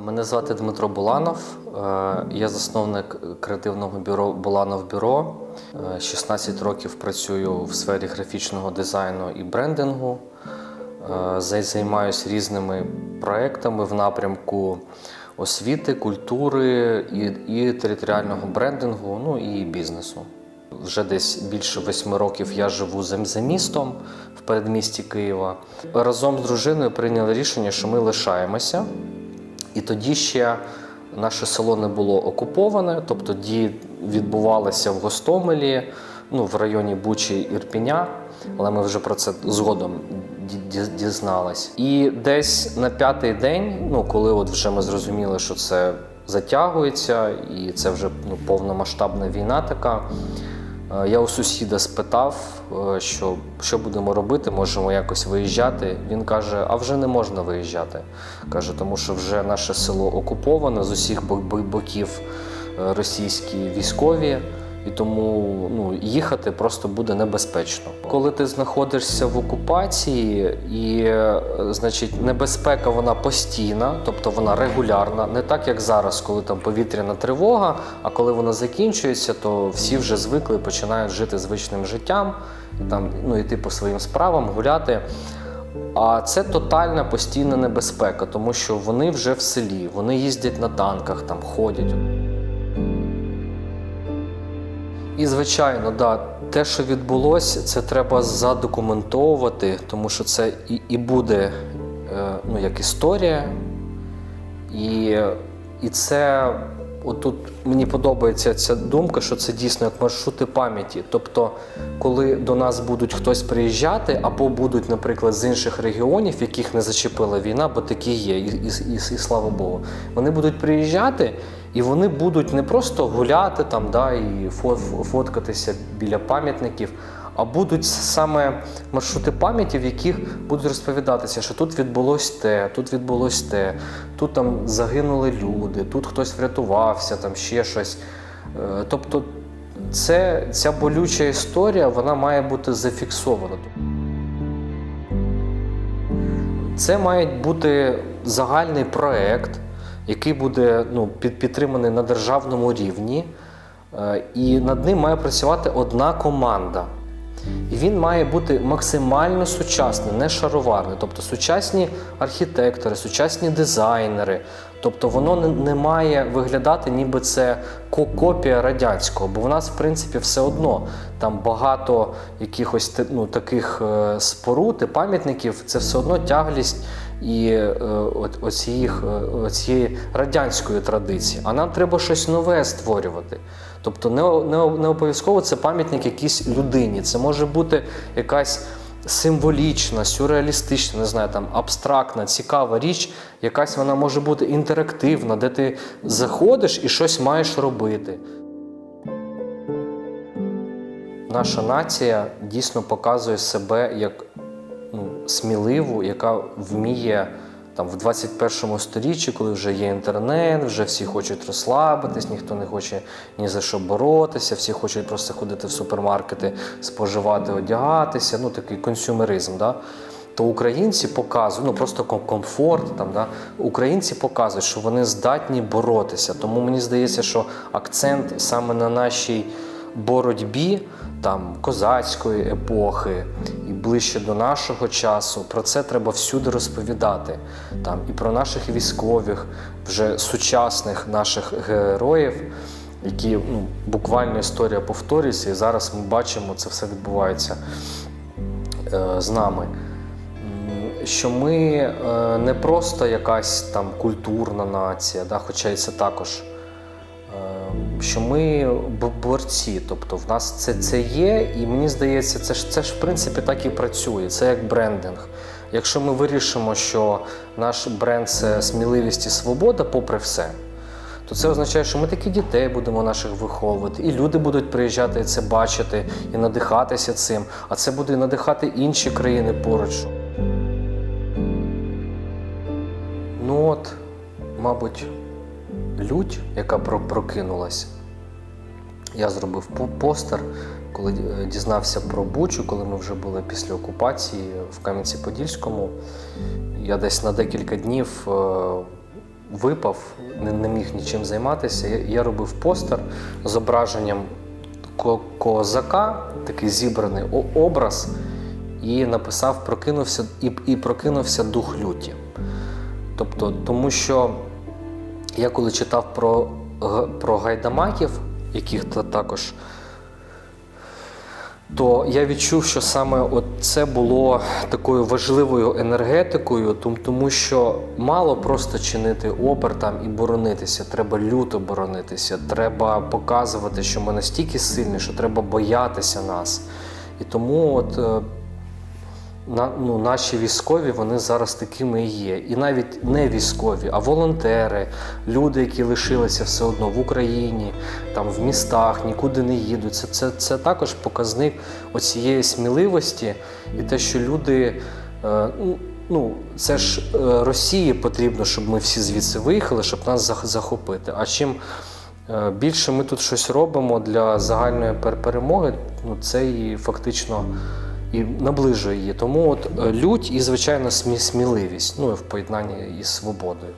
Мене звати Дмитро Буланов. Е, Я засновник креативного бюро Буланов Бюро. Е, 16 років працюю в сфері графічного дизайну і брендингу. Е, Займаюся різними проектами в напрямку освіти, культури і, і територіального брендингу, ну і бізнесу. Вже десь більше восьми років я живу за містом в передмісті Києва. Разом з дружиною прийняли рішення, що ми лишаємося. І тоді ще наше село не було окуповане, тобто дії відбувалися в Гостомелі, ну, в районі Бучі Ірпіня, але ми вже про це згодом ді- ді- дізнались. І десь на п'ятий день, ну, коли от вже ми зрозуміли, що це затягується, і це вже ну, повномасштабна війна така. Е, Я у сусіда спитав, е, що, що будемо робити, можемо якось виїжджати. Він каже: а вже не можна виїжджати. Каже, тому що вже наше село окуповане з усіх бо- бо- боків е, російські військові, і тому ну, їхати просто буде небезпечно. Коли ти знаходишся в окупації, і е, значить небезпека вона постійна, тобто вона регулярна, не так як зараз, коли там повітряна тривога. А коли вона закінчується, то всі вже звикли, починають жити звичним життям, там ну йти по своїм справам, гуляти. А це тотальна постійна небезпека, тому що вони вже в селі, вони їздять на танках, там ходять. І, звичайно, да, те, що відбулося, це треба задокументовувати, тому що це і, і буде е, ну, як історія. І, і це отут мені подобається ця думка, що це дійсно як маршрути пам'яті. Тобто, коли до нас будуть хтось приїжджати, або будуть, наприклад, з інших регіонів, яких не зачепила війна, бо такі є, і, і, і, і слава Богу, вони будуть приїжджати. І вони будуть не просто гуляти там, да, і фо- фо- фоткатися біля пам'ятників, а будуть саме маршрути пам'яті, в яких будуть розповідатися, що тут відбулось те, тут відбулось те, тут там загинули люди, тут хтось врятувався, там ще щось. Е, Тобто, це, ця болюча історія вона має бути зафіксована. Це має бути загальний проект, який буде ну, підтриманий на державному рівні, е, і над ним має працювати одна команда. І він має бути максимально сучасний, не шароварний. Тобто сучасні архітектори, сучасні дизайнери. Тобто воно не, має виглядати, ніби це ко- копія радянського, бо в нас, в принципі, все одно там багато якихось ну, таких е, споруд і пам'ятників, це все одно тяглість і е, оціїх, е, радянської традиції. А нам треба щось нове створювати. Тобто не, не, не обов'язково це пам'ятник якійсь людині. Це може бути якась символічна, сюрреалістична, не знаю, там абстрактна, цікава річ, якась вона може бути інтерактивна, де ти заходиш і щось маєш робити. Наша нація дійсно показує себе як сміливу, яка вміє там в 21 сторіччі, коли вже є інтернет, вже всі хочуть розслабитись, ніхто не хоче ні за що боротися, всі хочуть просто ходити в супермаркети, споживати, одягатися. Ну такий консюмеризм. Да? То українці показують, ну просто комфорт там, да? українці показують, що вони здатні боротися. Тому мені здається, що акцент саме на нашій боротьбі там козацької епохи ближче до нашого часу. Про це треба всюди розповідати. Там і про наших військових, вже сучасних наших героїв, які ну, буквально історія повторюється, і зараз ми бачимо, це все відбувається е, з нами. Що ми е, не просто якась там культурна нація, да, хоча і це також що ми борці, тобто в нас це, це є, і мені здається, це ж це ж в принципі так і працює. Це як брендинг. Якщо ми вирішимо, що наш бренд це сміливість і свобода, попри все, то це означає, що ми такі дітей будемо наших виховувати, і люди будуть приїжджати і це бачити і надихатися цим. А це буде надихати інші країни поруч. Ну от, мабуть, лють, яка прокинулась. Я зробив постер, коли е, дізнався про Бучу, коли ми вже були після окупації в Кам'янці-Подільському. Я десь на декілька днів е, випав, не, міг нічим займатися. Я робив постер з зображенням козака, такий зібраний образ, і написав прокинувся і, і прокинувся дух люті. Тобто, тому що я коли читав про, про гайдамаків, яких та також то я відчув, що саме от це було такою важливою енергетикою, тому що мало просто чинити опер там і боронитися. Треба люто боронитися. Треба показувати, що ми настільки сильні, що треба боятися нас. І тому от. На, ну, наші військові вони зараз такими і є. І навіть не військові, а волонтери, люди, які лишилися все одно в Україні, там в містах, нікуди не їдуть. Це, це, це також показник оцієї сміливості і те, що люди. е, ну, Ну, це ж е, Росії потрібно, щоб ми всі звідси виїхали, щоб нас захопити. А чим е, більше ми тут щось робимо для загальної пер- перемоги, ну це і фактично і наближує її. Тому от е, лють і, звичайно, смі- сміливість, ну і в поєднанні із свободою.